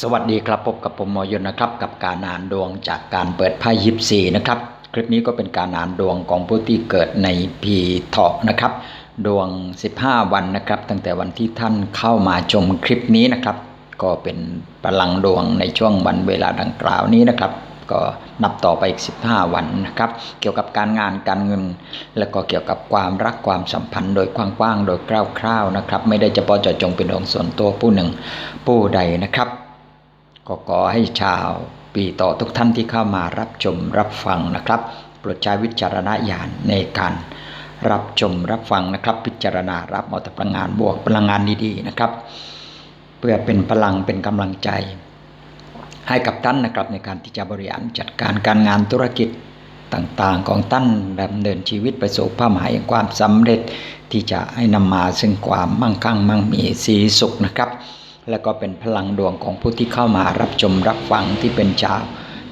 สวัสดีครับพบกับผมหมอยนนะครับ กับการอ่านดวงจากการเปิดไพ่ยิปซีนะครับ คลิปนี้ก็เป็นการอ่านดวงของผู้ที่เกิดในปีเถาะนะครับ ดวง 15 วันนะครับ ตั้งแต่วันที่ท่านเข้ามาชมคลิปนี้นะครับ ก็เป็นพลังดวงในช่วงวันเวลาดังกล่าวนี้นะครับ ก็นับต่อไปอีก 15 วันนะครับ เกี่ยวกับการงานการเงิน และก็เกี่ยวกับความรักความสัมพันธ์โดยกว้างๆโดยคร่าวๆนะครับ ไม่ได้เฉพาะเจาะจงเป็นดวงส่วนตัวผู้หนึ่งผู้ใดนะครับ ก็ขอให้ชาวปีต่อทุกท่านที่เข้ามารับชมรับฟังนะครับโปรดใช้วิจารณญาณในการรับชมรับฟังนะครับ พิจารณารับเอาแต่พลังงานบวกพลังงานดีๆนะครับ เพื่อเป็นพลังเป็นกำลังใจ ให้กับท่านนะครับในการที่จะบริหารจัดการการงานธุรกิจต่างๆ ของท่านดำเนินชีวิตไปสู่เป้าหมายแห่งความสำเร็จที่จะให้นำมาซึ่งความมั่งคั่งมั่งมีสีสุขนะครับ แล้วก็เป็นพลังดวงของผู้ที่เข้ามารับชมรับฟังที่เป็นชาว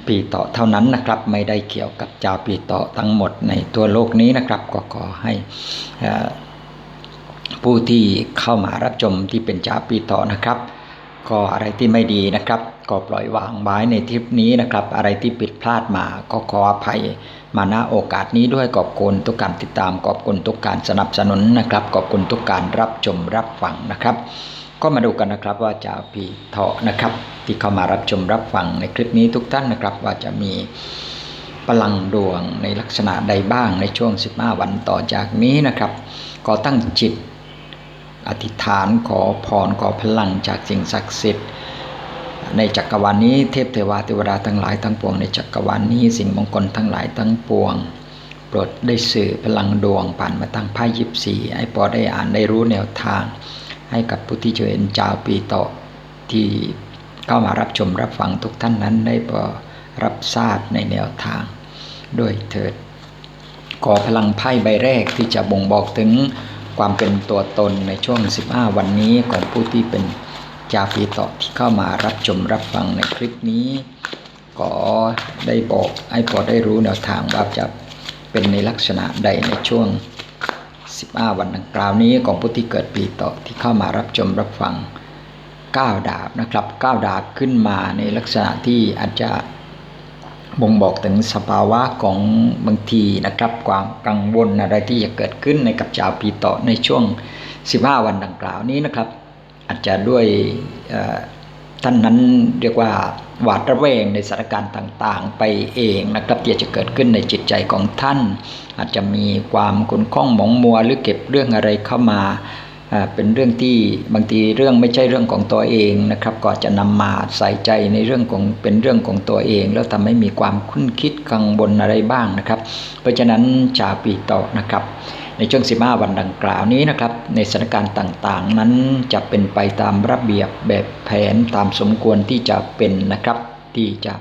ปีเต่อเท่านั้นนะครับ ไม่ได้เกี่ยวกับชาวปีเต่อทั้งหมดในตัวโลกนี้นะครับ ก็ขอให้ผู้ที่เข้ามารับชมที่เป็นชาวปีเต่อนะครับ ก็อะไรที่ไม่ดีนะครับ ก็ปล่อยวางไว้ในทริปนี้นะครับ อะไรที่ผิดพลาดมาก็ขออภัยมาณโอกาสนี้ด้วยขอบคุณทุกการติดตามขอบคุณทุกการสนับสนุนนะครับขอบคุณทุกการรับชมรับฟังนะครับ ก็มาดูกันนะครับว่าจะปีเถาะนะครับ ที่เข้ามารับชมรับฟังในคลิปนี้ทุกท่านนะครับ ว่าจะมีพลังดวงในลักษณะใดบ้างในช่วง 15 วันต่อจากนี้นะครับ ก็ตั้งจิต อธิษฐานขอพรขอพลังจากสิ่งศักดิ์สิทธิ์ในจักรวาลนี้เทพเทวาเทวดาทั้งหลายทั้งปวงในจักรวาลนี้สิ่งมงคลทั้งหลายทั้งปวงโปรดได้สื่อพลังดวงผ่านมาทางไพ่ยิปซีให้พอได้อ่านได้รู้แนวทาง ให้กับผู้ที่จะเห็นจาวปีโตะที่เข้ามารับชมรับฟังทุกท่านนั้นได้พอรับทราบในแนวทางด้วยเถิดขอพลังไพ่ใบแรกที่จะบ่งบอกถึงความเป็นตัวตนในช่วง 15 วันนี้ของผู้ที่เป็นจาปีต่อที่เข้ามารับชมรับฟังในคลิปนี้ขอได้บอกให้พอได้รู้แนวทางว่าจะเป็นในลักษณะใดในช่วง 15 วันดังกล่าวนี้ของผู้ที่เกิดปีต่อที่เข้ามารับชมรับฟัง 9 ดาบนะครับ 9 ดาบขึ้นมาในลักษณะที่อาจจะบ่งบอกถึงสภาวะของบางทีนะครับความกังวลอะไรที่จะเกิดขึ้นในกับชาวปีเต่อในช่วง 15 วันดังกล่าวนี้นะครับ อาจจะด้วย ท่านนั้นเรียกว่าหวาดระแวงในสถานการณ์ต่างๆ ไปเองนะครับที่จะเกิดขึ้นในจิตใจของท่าน อาจจะมีความขุ่นข้องหมองมัวหรือเก็บเรื่องอะไรเข้ามาอ่าเป็นเรื่องที่บางทีเรื่องไม่ใช่เรื่องของตัวเองนะครับ ก็จะนำมาใส่ใจในเรื่องของเป็นเรื่องของตัวเอง แล้วทำให้มีความคุ้นคิดกังวลอะไรบ้างนะครับ เพราะฉะนั้นชาปีเต่อนะครับ ในช่วง 15 วันดังกล่าวนี้นะครับ ในสถานการณ์ต่างๆ นั้นจะเป็นไปตามระเบียบแบบแผนตามสมควรที่จะเป็นนะครับ ที่จะ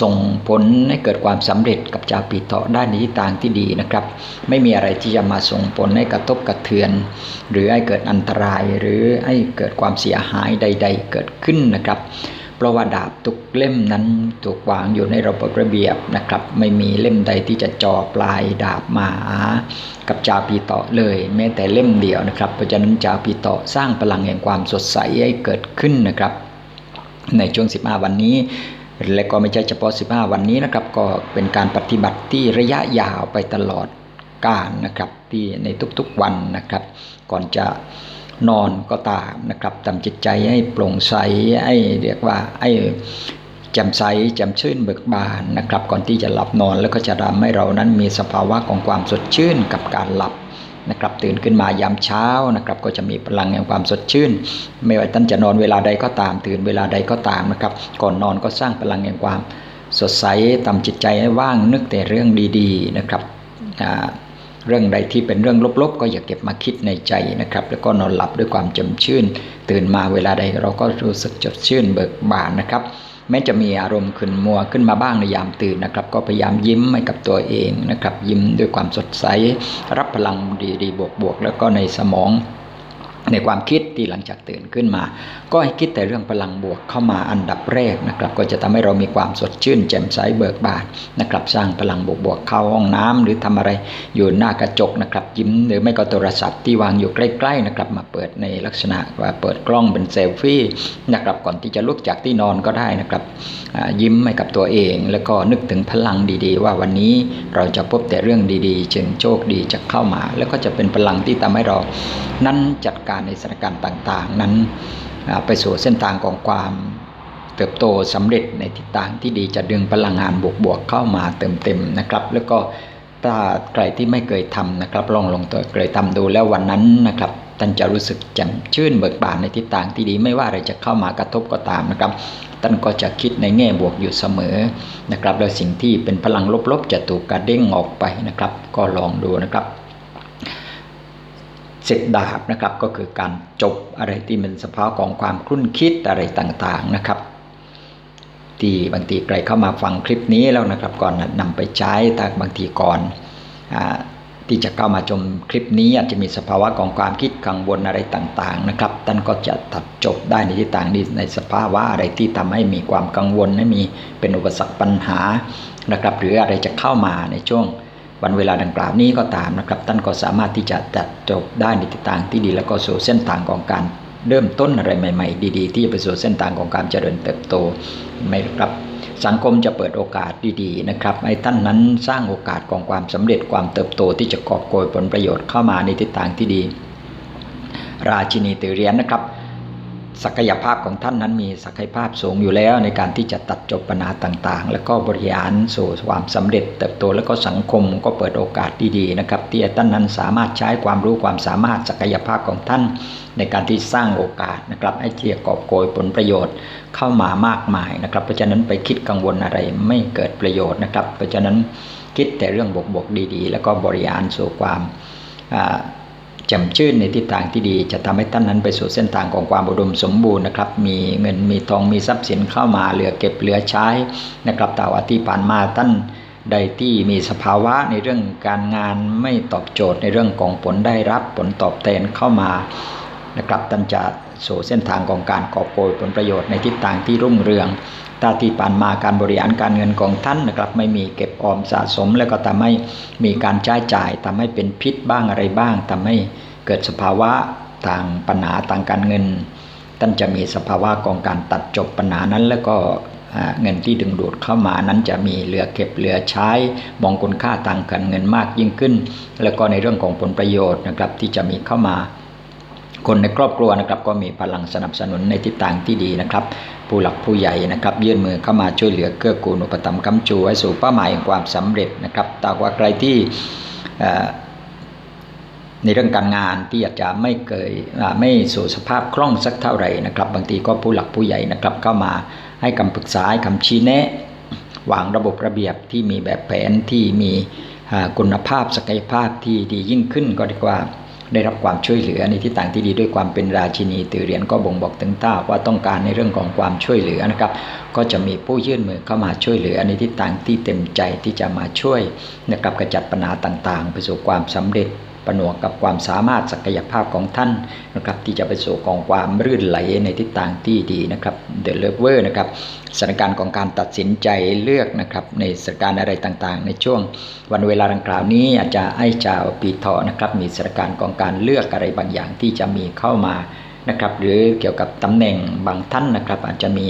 ส่งผลให้เกิดความสำเร็จกับชาวปีเถาะได้ในทิศทางที่ดีนะครับ ไม่มีอะไรที่จะมาส่งผลให้กระทบกระเทือน หรือให้เกิดอันตรายหรือให้เกิดความเสียหายใด ๆ เกิดขึ้นนะครับ ราะว่าดาบทุกเล่มนั้นถูกวางอยู่ในระบบระเบียบนะครับ ไม่มีเล่มใดที่จะจ่อปลายดาบมากับจาปีเตาะเลย แม้แต่เล่มเดียวนะครับ เพราะฉะนั้นจาปีเตาะสร้างพลังแห่งความสดใสให้เกิดขึ้นนะครับ ในช่วง 15 วันนี้และก็ไม่ใช่เฉพาะ 15 วันนี้นะครับ ก็เป็นการปฏิบัติที่ระยะยาวไปตลอดกาลนะครับ ที่ในทุกๆวันนะครับ ก่อนจะ นอนก็ตามนะครับทำจิตใจให้โปร่งใสให้เรียกว่าให้แจ่มใสแจ่มชื่นเบิกบานนะครับ ก่อนที่จะหลับนอนแล้วก็จะทำให้เรานั้นมีสภาวะของความสดชื่นกับการหลับนะครับตื่นขึ้นมายามเช้านะครับ ก็จะมีพลังแห่งความสดชื่น ไม่ว่าท่านจะนอนเวลาใดก็ตาม ตื่นเวลาใดก็ตามนะครับ ก่อนนอนก็สร้างพลังแห่งความสดใสทำจิตใจให้ว่างนึกแต่เรื่องดี ๆนะครับอ่า เรื่องใดที่เป็นเรื่องลบๆ ก็อย่าเก็บมาคิดในใจนะครับ แล้วก็นอนหลับด้วยความจำชื่น ตื่นมาเวลาใดเราก็รู้สึกจดชื่นเบิกบานนะครับแม้จะมีอารมณ์ขึ้นมัวขึ้นมาบ้างในยามตื่นนะครับ ก็พยายามยิ้มให้กับตัวเองนะครับ ยิ้มด้วยความสดใส รับพลังดีๆบวกๆแล้วก็ในสมอง ในความคิดที่หลังจากตื่นขึ้นมา ก็ให้คิดแต่เรื่องพลังบวกเข้ามาอันดับแรกนะครับ ก็จะทำให้เรามีความสดชื่น แจ่มใสเบิกบานนะครับ สร้างพลังบวกบวกเข้าห้องน้ำหรือทำอะไรอยู่หน้ากระจกนะครับยิ้มหรือไม่ก็โทรศัพท์ที่วางอยู่ใกล้ ๆนะครับ มาเปิดในลักษณะว่าเปิดกล้องเป็นเซลฟี่นะครับก่อนที่จะลุกจากที่นอนก็ได้นะครับยิ้มให้กับตัวเอง แล้วก็นึกถึงพลังดีๆ ว่าวันนี้เราจะพบแต่เรื่องดีๆ จึงโชคดีจะเข้ามา แล้วก็จะเป็นพลังที่ทำให้เรานั้นจัดการในสถานการณ์ต่างๆ นั้นไปสู่เส้นทางของความเติบโตสำเร็จในทิศทางที่ดีจะดึงพลังงานบวกๆเข้ามาเต็มๆนะครับ แล้วก็ถ้าใครที่ไม่เคยทำนะครับ ลองลงตัวเคยทำดูแล้ววันนั้นนะครับท่านจะรู้สึกแจ่มชื่นเบิกบานในทิศทางที่ดีไม่ว่าอะไรจะเข้ามากระทบก็ตามนะครับท่านก็จะคิดในแง่บวกอยู่เสมอนะครับแล้วสิ่งที่เป็นพลังลบๆ จะถูกกระเด้งออกไปนะครับ ก็ลองดูนะครับ สร็จดาบนะครับก็คือการจบอะไรที่เป็นสภาวะของความคลุ่นคิดอะไรต่างๆนะครับ ที่บางทีใครเข้ามาฟังคลิปนี้แล้วนะครับ ก่อนนำไปใช้ถ้าบางทีก่อนอที่จะเข้ามาชมคลิปนี้อาจจะมีสภาวะของความคิดกังวลอะไรต่างๆนะครับท่านก็จะตัดจบได้ในที่ต่างนี้ในสภาวะอะไรที่ทำให้มีความกังวลให้มีเป็นอุปสรรคปัญหานะครับ หรืออะไรจะเข้ามาในช่วง วันเวลาดังกล่าวนี้ก็ตามนะครับ ท่านก็สามารถที่จะตัดจบได้ในทิศทางที่ดี แล้วก็สู่เส้นทางของการเริ่มต้นอะไรใหม่ ๆ ดีๆ ที่จะไปสู่เส้นทางของการเจริญเติบโตไม่ครับสังคมจะเปิดโอกาสดีๆนะครับให้ท่านนั้นสร้างโอกาสของความสำเร็จความเติบโตที่จะกอบโกยผลประโยชน์เข้ามาในทิศทางที่ดี ราชินีตือเรียนนะครับ ศักยภาพของท่านนั้นมีศักยภาพสูงอยู่แล้วในการที่จะตัดจบปัญหาต่างๆ แล้วก็บริหารสู่ความสำเร็จเติบโตแล้วก็สังคมก็เปิดโอกาสดีๆนะครับ ที่ท่านนั้นสามารถใช้ความรู้ความสามารถศักยภาพของท่าน ในการที่สร้างโอกาสนะครับให้เทียกอบโกยผลประโยชน์เข้ามามากมายนะครับ เพราะฉะนั้นไปคิดกังวลอะไรไม่เกิดประโยชน์นะครับ เพราะฉะนั้นคิดแต่เรื่องบวกๆดี ๆ แล้วก็บริหารสู่ความ แจ่มชื่นในทิศทางที่ดี จะทำให้ท่านนั้นไปสู่เส้นทางของความอุดมสมบูรณ์นะครับ มีเงินมีทองมีทรัพย์สินเข้ามาเหลือเก็บเหลือใช้นะครับแต่ว่าที่ผ่านมาท่านใดที่มีสภาวะในเรื่องการงานไม่ตอบโจทย์ในเรื่องของผลได้รับผลตอบแทนเข้ามานะครับท่านจะสู่เส้นทางของการกอบโกยผลประโยชน์ในทิศทางที่รุ่งเรือง ถ้าที่ผ่านมาการบริหารการเงินของท่านนะครับไม่มีเก็บออมสะสม แล้วก็ทำให้มีการใช้จ่ายทำให้เป็นพิษบ้างอะไรบ้างทำให้เกิดสภาวะต่างปัญหาต่างการเงิน ท่านจะมีสภาวะของการตัดจบปัญหานั้นแล้วก็เงินที่ดึงดูดเข้ามานั้นจะมีเหลือเก็บเหลือใช้มองคุณค่าทางการเงินมากยิ่งขึ้น แล้วก็ในเรื่องของผลประโยชน์นะครับที่จะมีเข้ามา คนในครอบครัวนะครับก็มีพลังสนับสนุนในทิศทางที่ดีนะครับ ผู้หลักผู้ใหญ่นะครับ ยื่นมือเข้ามาช่วยเหลือเกื้อกูลอุปถัมภ์คำจูให้สู่เป้าหมายของความสำเร็จนะครับแต่ว่าใครที่ในเรื่องการงานที่อาจจะไม่เคยไม่สู่สภาพคล่องสักเท่าไหร่นะครับ บางทีก็ผู้หลักผู้ใหญ่นะครับเข้ามาให้คำปรึกษาให้คำชี้แนะวางระบบระเบียบที่มีแบบแผนที่มีคุณภาพศักยภาพที่ดียิ่งขึ้นก็ดีกว่า ได้รับความช่วยเหลือในที่ต่างที่ดีด้วยความเป็นราชินีตือเหรียญก็บ่งบอกถึงท่าว่าต้องการในเรื่องของความช่วยเหลือนะครับ ก็จะมีผู้ยื่นมือเข้ามาช่วยเหลือในที่ต่างที่เต็มใจที่จะมาช่วยนะครับกระจัดปัญหาต่างๆ ไปสู่ความสำเร็จ ปนวกกับความสามารถศักยภาพของท่านนะครับที่จะไปสู่กองความรื่นไหลในทิศทางที่ดีนะครับเดลเวอร์นะครับสถานการณ์ของการตัดสินใจเลือกนะครับในสถานการณ์อะไรต่างๆ ในช่วงวันเวลาดังกล่าวนี้อาจจะให้ชาวปีเถาะนะครับมีสถานการณ์ของการเลือกอะไรบางอย่างที่จะมีเข้ามานะครับหรือเกี่ยวกับตำแหน่งบางท่านนะครับอาจจะมี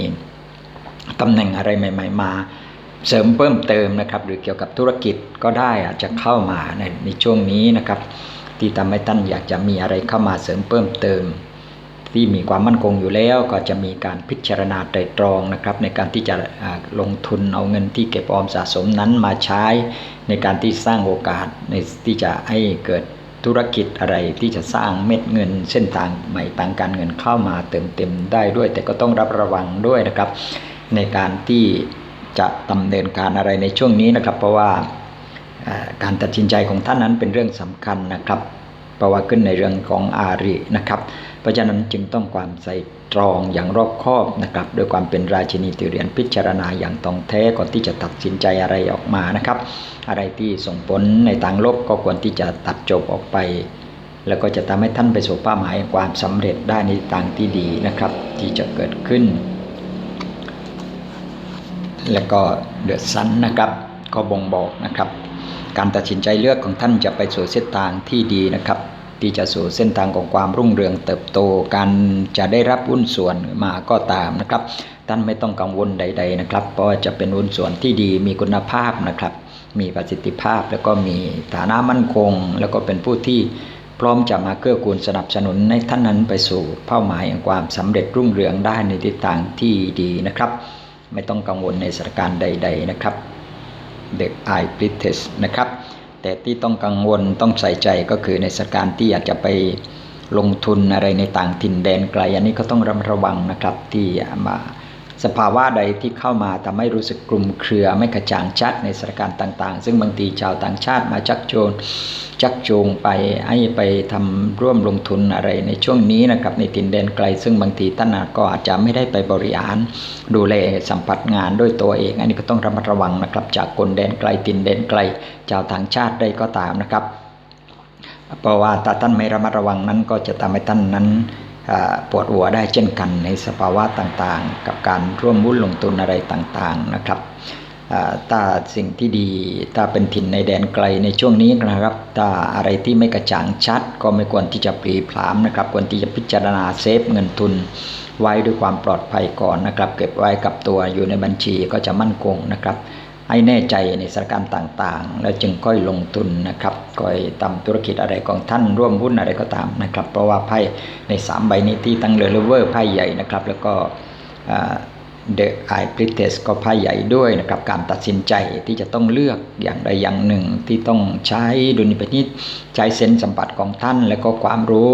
ตำแหน่งอะไรใหม่ ๆ มา เสริมเพิ่มเติมนะครับ หรือเกี่ยวกับธุรกิจก็ได้อาจจะเข้ามาในในช่วงนี้นะครับ ที่ทำให้ท่านอยากจะมีอะไรเข้ามาเสริมเพิ่มเติม ที่มีความมั่นคงอยู่แล้วก็จะมีการพิจารณาไตรตรองนะครับ ในการที่จะลงทุนเอาเงินที่เก็บออมสะสมนั้นมาใช้ ในการที่สร้างโอกาสในที่จะให้เกิดธุรกิจอะไรที่จะสร้างเม็ดเงินเส้นทางใหม่ทางการเงินเข้ามาเติมเต็มได้ด้วย แต่ก็ต้องรับระวังด้วยนะครับ ในการที่ จะดำเนินการอะไรในช่วงนี้นะครับ เพราะว่าการตัดสินใจของท่านนั้นเป็นเรื่องสำคัญนะครับเพราะว่าขึ้นในเรื่องของอารินะครับ เพราะฉะนั้นจึงต้องความใส่ตรองอย่างรอบคอบนะครับด้วยความเป็นราชินีติเรียนพิจารณาอย่างตรงแท้ก่อนที่จะตัดสินใจอะไรออกมานะครับ อะไรที่ส่งผลในทางลบก็ควรที่จะตัดจบออกไป แล้วก็จะทำให้ท่านไปสู่เป้าหมายความสำเร็จได้ในทางที่ดีนะครับ ที่จะเกิดขึ้น แล้วก็เดือดสันนะครับ ก็บ่งบอกนะครับ การตัดสินใจเลือกของท่านจะไปสู่เส้นทางที่ดีนะครับ ที่จะสู่เส้นทางของความรุ่งเรืองเติบโต การจะได้รับหุ้นส่วนมาก็ตามนะครับ ท่านไม่ต้องกังวลใด ๆนะครับ เพราะว่าจะเป็นหุ้นส่วนที่ดีมีคุณภาพนะครับ มีประสิทธิภาพแล้วก็มีฐานะมั่นคง แล้วก็เป็นผู้ที่พร้อมจะมาเกื้อกูลสนับสนุนให้ท่านนั้นไปสู่เป้าหมายแห่งความสำเร็จรุ่งเรืองได้ในทิศทางที่ดีนะครับ ไม่ต้องกังวลในสถานการณ์ใด ๆ นะครับ เด็กไอปริเทสนะครับ แต่ที่ต้องกังวลต้องใส่ใจก็คือในสถานการณ์ที่อยากจะไปลงทุนอะไรในต่างถิ่นแดนไกล อันนี้ก็ต้องระมัดระวังนะครับที่มา สภาวะใดที่เข้ามาทำให้รู้สึกกลุ่มเครือไม่กระจ่างชัดในสถานการณ์ต่าง ๆ ซึ่งบางทีชาวต่างชาติมาชักโจนชักจูงไปให้ไปทำร่วมลงทุนอะไรในช่วงนี้นะครับในถิ่นแดนไกล ซึ่งบางทีท่านก็อาจจะไม่ได้ไปบริหาร ดูแลสัมผัสงานด้วยตัวเอง อันนี้ก็ต้องระมัดระวังนะครับจากคนแดนไกลถิ่นแดนไกลชาวต่างชาติได้ก็ตามนะครับ เพราะว่าถ้าท่านไม่ระมัดระวังนั้นก็จะทำให้ท่านนั้น ปวดหัวได้เช่นกันในสภาวะต่างๆ กับการร่วมวุ่นลงทุนอะไรต่างๆนะครับถ้าสิ่งที่ดีถ้าเป็นถิ่นในแดนไกลในช่วงนี้นะครับถ้าอะไรที่ไม่กระจ่างชัด ก็ไม่ควรที่จะปรีพรามนะครับควรที่จะพิจารณาเซฟเงินทุนไว้ด้วยความปลอดภัยก่อนนะครับ เก็บไว้กับตัวอยู่ในบัญชีก็จะมั่นคงนะครับ ให้แน่ใจในสถานการณ์ต่างๆ แล้วจึงค่อยลงทุนนะครับค่อยทำธุรกิจอะไรของท่านร่วมหุ้นอะไรก็ตามนะครับ เพราะว่าไพ่ใน 3 ใบนี้ที่ตั้งเรือเลเวอร์ไพ่ใหญ่นะครับ แล้วก็ เดอะไอพริเทสก็ไพ่ใหญ่ด้วยนะครับการตัดสินใจที่จะต้องเลือกอย่างใดอย่างหนึ่ง ที่ต้องใช้ดุลพินิจใช้เซนส์สัมผัสของท่าน แล้วก็ความรู้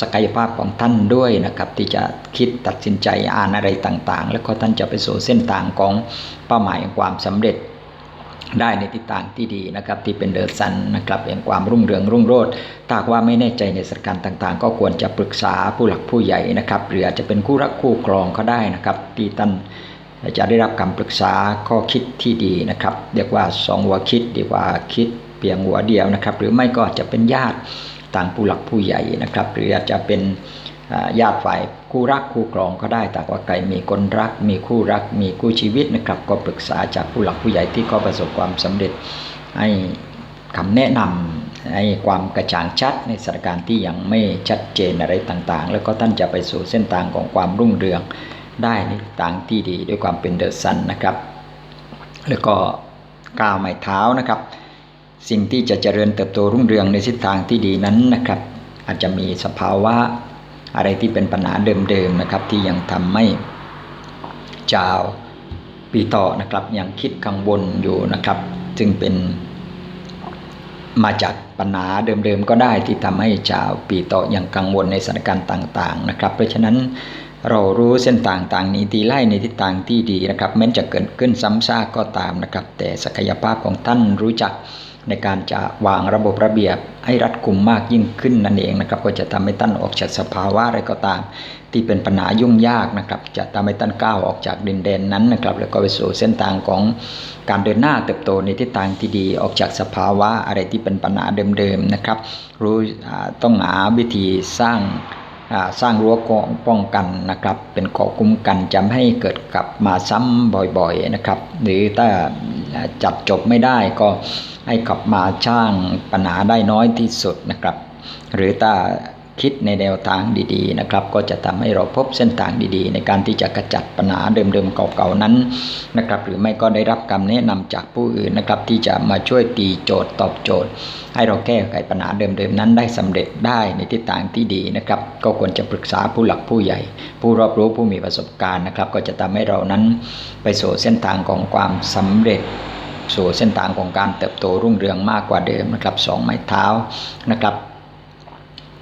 ศักยภาพของท่านด้วยนะครับที่จะคิดตัดสินใจอ่านอะไรต่างๆ แล้วก็ท่านจะไปสู่เส้นทางของเป้าหมายความสำเร็จ ได้ในทิศทางที่ดีนะครับที่เป็นเดอร์ซันนะครับแห่งความรุ่งเรืองรุ่งโรจน์ถ้าว่าไม่แน่ใจในสถานการณ์ต่างๆ ก็ควรจะปรึกษาผู้หลักผู้ใหญ่นะครับหรืออาจจะเป็นคู่รักคู่ครองก็ได้นะครับที่ท่านจะได้รับคำปรึกษาข้อคิดที่ดีนะครับเรียกว่าสองหัวคิดดีกว่าคิดเพียงหัวเดียวนะครับ หรือไม่ก็จะเป็นญาติต่างผู้หลักผู้ใหญ่นะครับ หรืออาจจะเป็น ญาติฝ่ายคู่รักคู่ครองก็ได้แต่ว่าใครมีคนรัก มีคู่รัก มีคู่ชีวิตนะครับก็ปรึกษาจากผู้หลักผู้ใหญ่ที่เขาประสบความสำเร็จให้คำแนะนำให้ความกระจ่างชัดในสถานการณ์ที่ยังไม่ชัดเจนอะไรต่างๆ แล้วก็ท่านจะไปสู่เส้นทางของความรุ่งเรืองได้ในทางที่ดีด้วยความเป็นเดอะซันนะครับ แล้วก็ก้าวไม้เท้านะครับ สิ่งที่จะเจริญเติบโตรุ่งเรืองในทิศทางที่ดีนั้นนะครับ อาจจะมีสภาวะ อะไรที่เป็นปัญหาเดิมๆนะครับ ที่ยังทำให้ชาวปีต่อนะครับยังคิดกังวลอยู่นะครับ จึงเป็นมาจากปัญหาเดิมๆก็ได้ที่ทำให้ชาวปีต่อยังกังวลในสถานการณ์ต่างๆนะครับ เพราะฉะนั้นเรารู้เส้นต่างๆนี้ดีไล่ในทิศทางที่ดีนะครับแม้จะเกิดขึ้นซ้ำซากก็ตามนะครับ แต่ศักยภาพของท่านรู้จัก ในการจะวางระบบระเบียบให้รัดกุมมากยิ่งขึ้นนั่นเองนะครับก็จะทำให้ท่านออกจากสภาวะอะไรก็ตาม ที่เป็นปัญหายุ่งยากนะครับจะทำให้ท่านก้าวออกจากดินแดนนั้นนะครับแล้วก็ไปสู่เส้นทางของการเดินหน้าเติบโตในทิศทางที่ดีออกจากสภาวะอะไรที่เป็นปัญหาเดิมๆนะครับรู้ต้องหาวิธีสร้าง สร้างรั้วป้องกันนะครับ เป็นเกาะคุ้มกันจะไม่ให้เกิดกลับมาซ้ำบ่อยๆนะครับ หรือถ้าจัดจบไม่ได้ก็ให้กลับมาช่างปัญหาได้น้อยที่สุดนะครับ หรือถ้า คิดในแนวทางดีๆนะครับ ก็จะทำให้เราพบเส้นทางดีๆ ในการที่จะกระจัดปัญหาเดิมๆเก่าๆนั้นนะครับ หรือไม่ก็ได้รับคำแนะนำจากผู้อื่นนะครับที่จะมาช่วยตีโจทย์ตอบโจทย์ ให้เราแก้ไขปัญหาเดิมๆนั้นได้สำเร็จได้ในทิศทางที่ดีนะครับ ก็ควรจะปรึกษาผู้หลักผู้ใหญ่ ผู้รอบรู้ผู้มีประสบการณ์นะครับ ก็จะทำให้เรานั้นไปสู่เส้นทางของความสำเร็จสู่เส้นทางของการเติบโตรุ่งเรืองมากกว่าเดิมนะครับสองไม้เท้านะครับ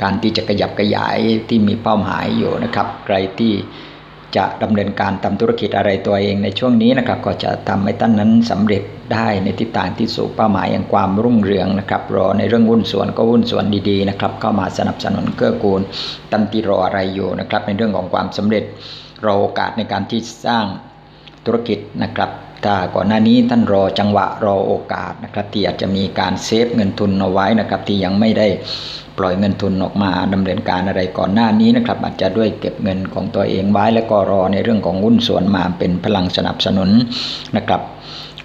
การที่จะขยับขยายที่มีเป้าหมายอยู่นะครับ ใครที่จะดำเนินการทำธุรกิจอะไรตัวเองในช่วงนี้นะครับ ก็จะทำให้ท่านนั้นสำเร็จได้ในทิศทางที่สู่เป้าหมายอย่างความรุ่งเรืองนะครับ รอในเรื่องหุ้นส่วนก็หุ้นส่วนดีๆนะครับ เข้ามาสนับสนุนเกื้อกูลตันติรออะไรอยู่นะครับ ในเรื่องของความสำเร็จรอโอกาสในการที่สร้างธุรกิจนะครับ ถ้าก่อนหน้านี้ท่านรอจังหวะรอโอกาสนะครับที่อาจจะมีการเซฟเงินทุนเอาไว้นะครับที่ยังไม่ได้ปล่อยเงินทุนออกมาดำเนินการอะไรก่อนหน้านี้นะครับอาจจะด้วยเก็บเงินของตัวเองไว้แล้วก็รอในเรื่องของหุ้นส่วนมาเป็นพลังสนับสนุนนะครับ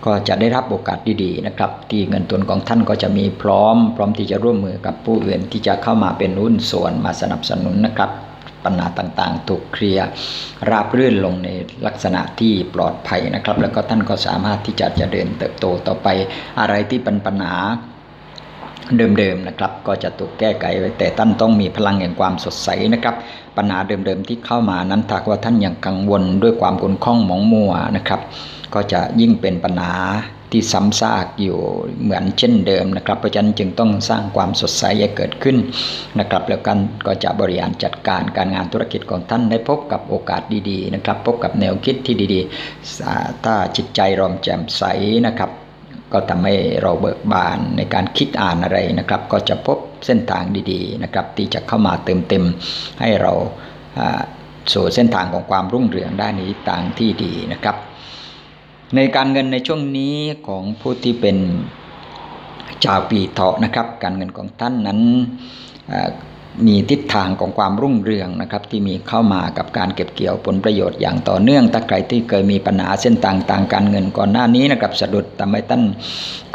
ก็จะได้รับโอกาสดีๆนะครับ ที่เงินทุนของท่านก็จะมีพร้อม พร้อมที่จะร่วมมือกับผู้อื่นที่จะเข้ามาเป็นหุ้นส่วนมาสนับสนุนนะครับ ปัญหาต่างๆ ถูกเคลียร์ราบรื่นลงในลักษณะที่ปลอดภัยนะครับ แล้วก็ท่านก็สามารถที่จะจะเดินเติบโตต่อไปอะไรที่เป็นปัญหาเดิมๆนะครับก็จะถูกแก้ไขไว้แต่ท่านต้องมีพลังแห่งความสดใสนะครับ ปัญหาเดิมๆที่เข้ามานั้นถ้าว่าท่านยังกังวลด้วยความขุ่นข้องหมองมัวนะครับ ก็จะยิ่งเป็นปัญหา ที่ซ้ำซากอยู่เหมือนเช่นเดิมนะครับ เพราะฉะนั้นจึงต้องสร้างความสดใสให้เกิดขึ้นนะครับแล้วกันก็จะบริหารจัดการการงานธุรกิจของท่านได้พบกับโอกาสดีๆนะครับ พบกับแนวคิดที่ดีๆ ถ้าจิตใจรอมแจ่มใสนะครับก็ทำให้เราเบิกบานในการคิดอ่านอะไรนะครับ ก็จะพบเส้นทางดีๆนะครับ ที่จะเข้ามาเติมเต็มให้เราสู่เส้นทางของความรุ่งเรืองด้านนี้ต่างที่ดีนะครับ ในการเงินในช่วงนี้ของผู้ที่เป็นชาวปีเถาะนะครับ การเงินของท่านนั้น มีทิศทางของความรุ่งเรืองนะครับที่มีเข้ามากับการเก็บเกี่ยวผลประโยชน์อย่างต่อเนื่อง ถ้าใครที่เคยมีปัญหาเส้นทางทางการเงินก่อนหน้านี้นะครับสะดุดทำให้ท่าน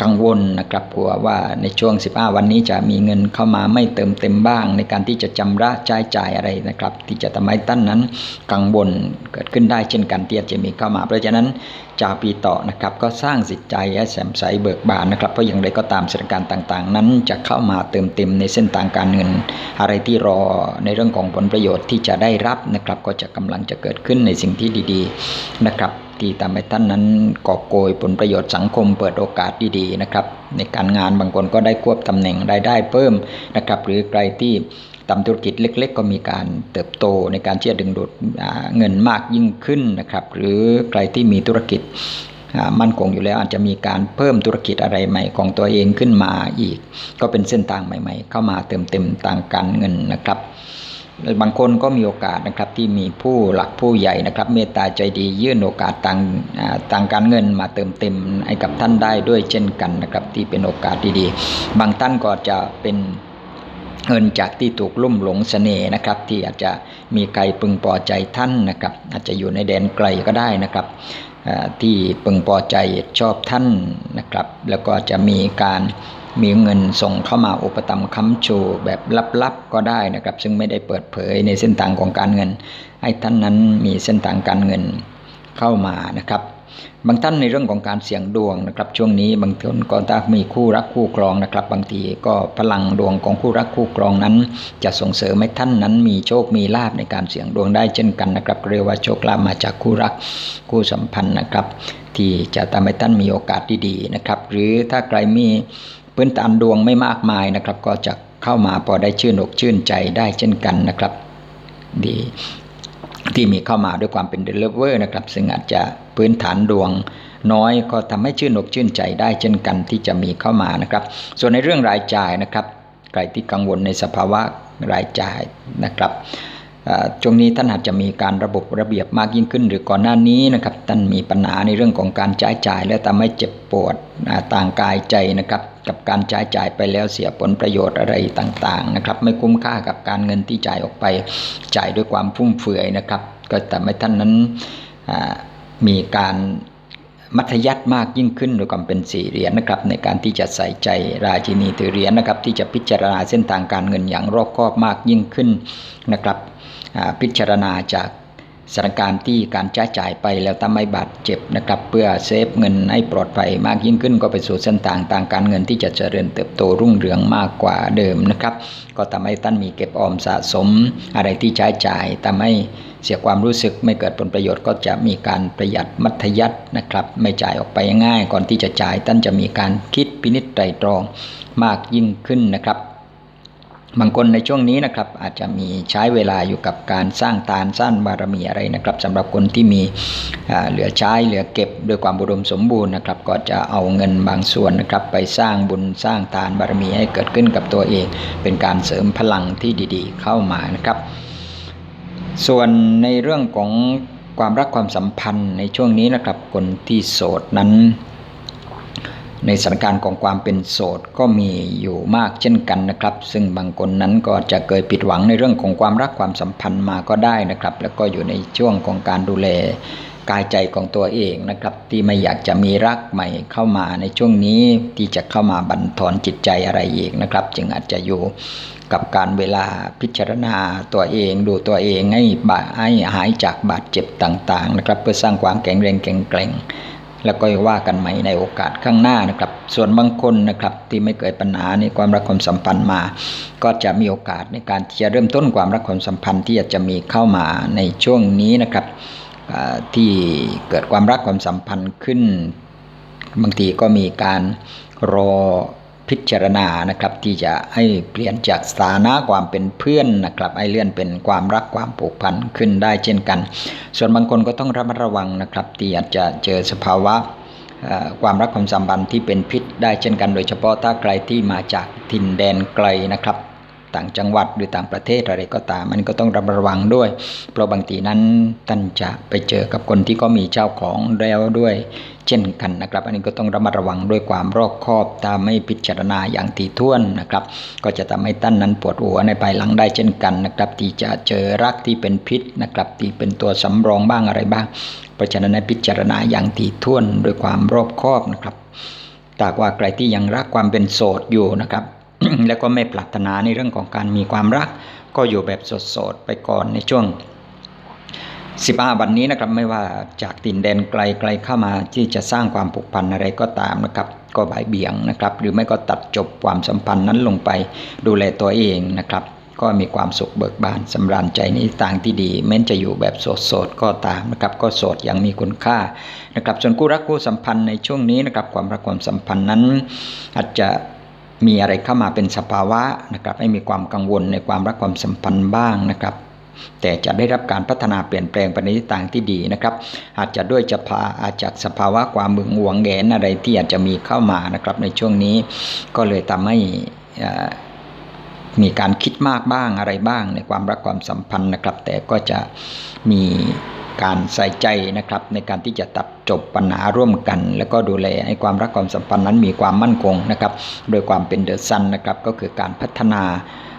กังวลนะครับกลัวว่าในช่วง 15 วันนี้จะมีเงินเข้ามาไม่เติมเต็มบ้าง ในการที่จะจำระจ่ายจ่ายอะไรนะครับ ที่จะทำให้ท่านนั้นกังวลเกิดขึ้นได้เช่นกันที่จะมีเข้ามา เพราะฉะนั้นจาปีต่อนะครับก็สร้างสิทธิใจแสมใสเบิกบานนะครับเพราะอย่างไรก็ตามสถานการณ์ต่าง ๆ นั้นจะเข้ามาเติมเต็มในเส้นทางการเงินอะไรที่รอในเรื่องของผลประโยชน์ที่จะได้รับนะครับ ก็จะกำลังจะเกิดขึ้นในสิ่งที่ดีๆนะครับที่ทำให้ท่านนั้นกอบโกยผลประโยชน์สังคมเปิดโอกาสดีๆนะครับ ในการงานบางคนก็ได้ควบตำแหน่งรายได้เพิ่มนะครับ หรือใครที่ทำธุรกิจเล็ก ๆ ก็มีการเติบโตในการที่จะดึงดูดเงินมากยิ่งขึ้นนะครับ หรือใครที่มีธุรกิจ มั่นคงอยู่แล้วอาจจะมีการเพิ่มธุรกิจอะไรใหม่ของตัวเองขึ้นมาอีก ก็เป็นเส้นทางใหม่ ๆ เข้ามาเติมเต็มต่างการเงินนะครับบางคนก็มีโอกาสนะครับที่มีผู้หลักผู้ใหญ่นะครับเมตตาใจดียื่นโอกาสต่างต่างการเงินมาเติมเต็มให้กับท่านได้ด้วยเช่นกันนะครับที่เป็นโอกาสดีๆ บางท่านก็จะเป็นเงินจากที่ถูกลุ่มหลงเสน่ห์นะครับ ที่อาจจะมีใครพึงพอใจท่านนะครับ อาจจะอยู่ในแดนไกลก็ได้นะครับ ที่พึงพอใจชอบท่านนะครับ แล้วก็จะมีการมีเงินส่งเข้ามาอุปตัมค้ำชูแบบลับๆก็ได้นะครับ ซึ่งไม่ได้เปิดเผยในเส้นทางของการเงิน ให้ท่านนั้นมีเส้นทางการเงินเข้ามานะครับ บางท่านในเรื่องของการเสี่ยงดวงนะครับ ช่วงนี้บางคนก็ถ้ามีคู่รักคู่ครองนะครับ บางทีก็พลังดวงของคู่รักคู่ครองนั้น จะส่งเสริมให้ท่านนั้นมีโชคมีลาบในการเสี่ยงดวงได้เช่นกันนะครับเรียกว่าโชคลาภมาจากคู่รักคู่สัมพันธ์นะครับ ที่จะทำให้ท่านมีโอกาสดีๆนะครับ หรือถ้าใครมีพื้นฐานดวงไม่มากมายนะครับ ก็จะเข้ามาพอได้ชื่นอกชื่นใจได้เช่นกันนะครับ ดี ที่มีเข้ามาด้วยความเป็นเดลิเวอร์นะครับ ซึ่งอาจจะพื้นฐานดวงน้อยก็ทำให้ชื่นอกชื่นใจได้เช่นกันที่จะมีเข้ามานะครับ ส่วนในเรื่องรายจ่ายนะครับ ใครที่กังวลในสภาวะรายจ่ายนะครับ ช่วงนี้ท่านอาจจะมีการระบบระเบียบมากยิ่งขึ้น หรือก่อนหน้านี้นะครับท่านมีปัญหาในเรื่องของการใช้จ่าย และทำให้เจ็บปวดต่างกายใจนะครับกับการใช้จ่ายไปแล้วเสียผลประโยชน์อะไรต่างๆนะครับไม่คุ้มค่ากับการเงินที่จ่ายออกไปจ่ายด้วยความฟุ่มเฟือยนะครับ ก็แต่ไม่ท่านนั้นมีการ มัธยัติมากยิ่งขึ้นโดยความเป็นสี่เหรียญนะครับ ในการที่จะใส่ใจราชินีถือเหรียญนะครับ ที่จะพิจารณาเส้นทางการเงินอย่างรอบคอบมากยิ่งขึ้นนะครับพิจารณาจาก สถานการณ์ที่การใช้จ่ายไปแล้วทำให้บาดเจ็บนะครับ เพื่อเซฟเงินให้ปลอดภัยมากยิ่งขึ้นก็ไปสู่เส้นทางทางการเงินที่จะเจริญเติบโตรุ่งเรืองมากกว่าเดิมนะครับ ก็ทำให้ท่านมีเก็บออมสะสมอะไรที่ใช้จ่ายทำให้เสียความรู้สึกไม่เกิดผลประโยชน์ก็จะมีการประหยัดมัธยัตินะครับ ไม่จ่ายออกไปง่าย ก่อนที่จะจ่ายท่านจะมีการคิดพินิจไตรตรองมากยิ่งขึ้นนะครับ บางคนในช่วงนี้นะครับอาจจะมีใช้เวลาอยู่กับการสร้างทานสร้างบารมีอะไรนะครับสำหรับคนที่มีเหลือใช้เหลือเก็บด้วยความบุดมสมบูรณ์นะครับ ก็จะเอาเงินบางส่วนนะครับ ไปสร้างบุญสร้างทานบารมีให้เกิดขึ้นกับตัวเอง เป็นการเสริมพลังที่ดีๆ เข้ามานะครับ ส่วนในเรื่องของความรักความสัมพันธ์ในช่วงนี้นะครับคนที่โสดนั้น ในสถานการณ์ของความเป็นโสดก็มีอยู่มากเช่นกันนะครับ ซึ่งบางคนนั้นก็จะเคยผิดหวังในเรื่องของความรักความสัมพันธ์มาก็ได้นะครับ แล้วก็อยู่ในช่วงของการดูแลกายใจของตัวเองนะครับ ที่ไม่อยากจะมีรักใหม่เข้ามาในช่วงนี้ที่จะเข้ามาบั่นทอนจิตใจอะไรอีกนะครับ จึงอาจจะอยู่กับการเวลาพิจารณาตัวเองดูตัวเองให้บาให้หายจากบาดเจ็บต่างๆนะครับ เพื่อสร้างความแข็งแรงแข็งแกร่ง แล้วก็ว่ากันใหม่ในโอกาสข้างหน้านะครับ ส่วนบางคนนะครับที่ไม่เกิดปัญหาในความรักความสัมพันธ์มา ก็จะมีโอกาสในการที่จะเริ่มต้นความรักความสัมพันธ์ที่จะมีเข้ามาในช่วงนี้นะครับที่เกิดความรักความสัมพันธ์ขึ้น บางทีก็มีการรอ พิจารณานะครับ ที่จะให้เปลี่ยนจากสถานะความเป็นเพื่อนนะครับให้เลื่อนเป็นความรักความผูกพันขึ้นได้เช่นกัน ส่วนบางคนก็ต้องระมัดระวังนะครับที่อาจจะเจอสภาวะความรักความสัมพันธ์ที่เป็นพิษได้เช่นกัน โดยเฉพาะถ้าใครที่มาจากถิ่นแดนไกลนะครับ ต่างจังหวัดหรือต่างประเทศอะไรก็ตาม มันก็ต้องระมัดระวังด้วย เพราะบางทีนั้นท่านจะไปเจอกับคนที่ก็มีเจ้าของแล้วด้วย เช่นกันนะครับ อันนี้ก็ต้องระมัดระวังด้วยความรอบคอบตามไม่พิจารณาอย่างถี่ถ้วนนะครับ ก็จะทำให้ท่านนั้นปวดหัวในภายหลังได้เช่นกันนะครับ ที่จะเจอรักที่เป็นพิษนะครับที่เป็นตัวสำรองบ้างอะไรบ้าง เพราะฉะนั้นให้พิจารณาอย่างถี่ถ้วนด้วยความรอบคอบนะครับตากว่าใครที่ยังรักความเป็นโสดอยู่นะครับ แล้วก็ไม่ปรารถนาในเรื่องของการมีความรัก ก็อยู่แบบโสดๆไปก่อนในช่วง15วันนี้นะครับไม่ว่าจากตินแดนไกลไกลเข้ามาที่จะสร้างความผูกพันอะไรก็ตามนะครับ ก็บ่ายเบี่ยงนะครับ หรือไม่ก็ตัดจบความสัมพันธ์นั้นลงไปดูแลตัวเองนะครับ ก็มีความสุขเบิกบานสำราญใจในต่างที่ดี แม้นจะอยู่แบบโสดๆก็ตามนะครับ ก็โสดอย่างมีคุณค่านะครับ ส่วนคู่รักคู่สัมพันธ์ในช่วงนี้นะครับ ความรักความสัมพันธ์นั้นอาจจะ มีอะไรเข้ามาเป็นสภาวะนะครับให้มีความกังวลในความรักความสัมพันธ์บ้างนะครับ แต่จะได้รับการพัฒนาเปลี่ยนแปลงไปในทิศทางที่ดีนะครับ อาจจะด้วยจะพาอาจจากสภาวะความมึงหวงแหนอะไรที่อาจจะมีเข้ามานะครับในช่วงนี้ก็เลยทำให้มีการคิดมากบ้างอะไรบ้างในความรักความสัมพันธ์นะครับ แต่ก็จะมี การใส่ใจนะครับในการที่จะตัดจบปัญหาร่วมกัน แล้วก็ดูแลให้ความรักความสัมพันธ์นั้นมีความมั่นคงนะครับ โดยความเป็นเดอะซันนะครับก็คือการพัฒนา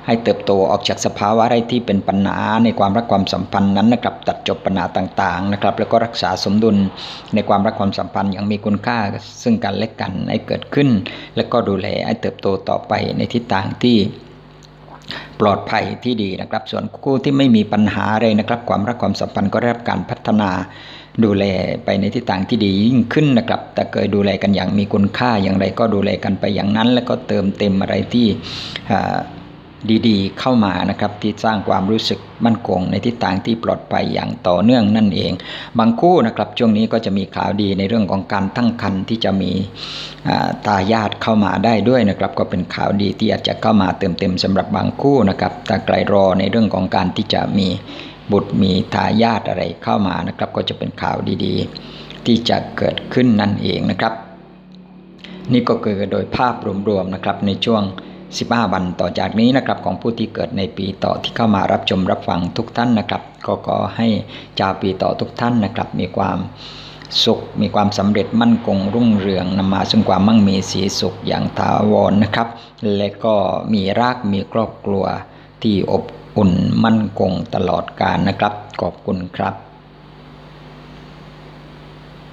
ให้เติบโตออกจากสภาวะไรที่เป็นปัญหาในความรักความสัมพันธ์นั้นนะครับตัดจบปัญหาต่างๆนะครับแล้วก็รักษาสมดุลในความรักความสัมพันธ์อย่างมีคุณค่าซึ่งกันและกันให้เกิดขึ้น แล้วก็ดูแลให้เติบโตต่อไปในทิศทางที่ ปลอดภัยที่ดีนะครับ ส่วนคู่ที่ไม่มีปัญหาอะไรนะครับ ความรักความสัมพันธ์ก็ได้รับการพัฒนาดูแลไปในทิศทางที่ดียิ่งขึ้นนะครับ แต่เคยดูแลกันอย่างมีคุณค่าอย่างไรก็ดูแลกันไปอย่างนั้น แล้วก็เติมเต็มอะไรที่ ดีๆ เข้ามานะครับที่สร้างความรู้สึกมั่นคงในทิศทางที่ปลอดภัยอย่างต่อเนื่องนั่นเอง บางคู่นะครับช่วงนี้ก็จะมีข่าวดีในเรื่องของการตั้งครรภ์ที่จะมีตาญาติเข้ามาได้ด้วยนะครับ ก็เป็นข่าวดีที่อาจจะเข้ามาเติมเต็มสำหรับบางคู่นะครับแต่ไกลรอในเรื่องของการที่จะมีบุตรมีทายาทอะไรเข้ามานะครับ ก็จะเป็นข่าวดีๆ ที่จะเกิดขึ้นนั่นเองนะครับ นี่ก็คือโดยภาพรวมๆนะครับในช่วง 15 วันต่อจากนี้นะครับของผู้ที่เกิดในปีต่อที่เข้ามารับชมรับฟังทุกท่านนะครับ ก็ขอให้ชาวปีต่อทุกท่านนะครับ มีความสุข มีความสำเร็จมั่นคงรุ่งเรืองนำมาซึ่งความมั่งมีสีสุขอย่างถาวรนนะครับ และก็มีรากมีครอบครัวที่อบอุ่นมั่นคงตลอดกาลนะครับ ขอบคุณครับ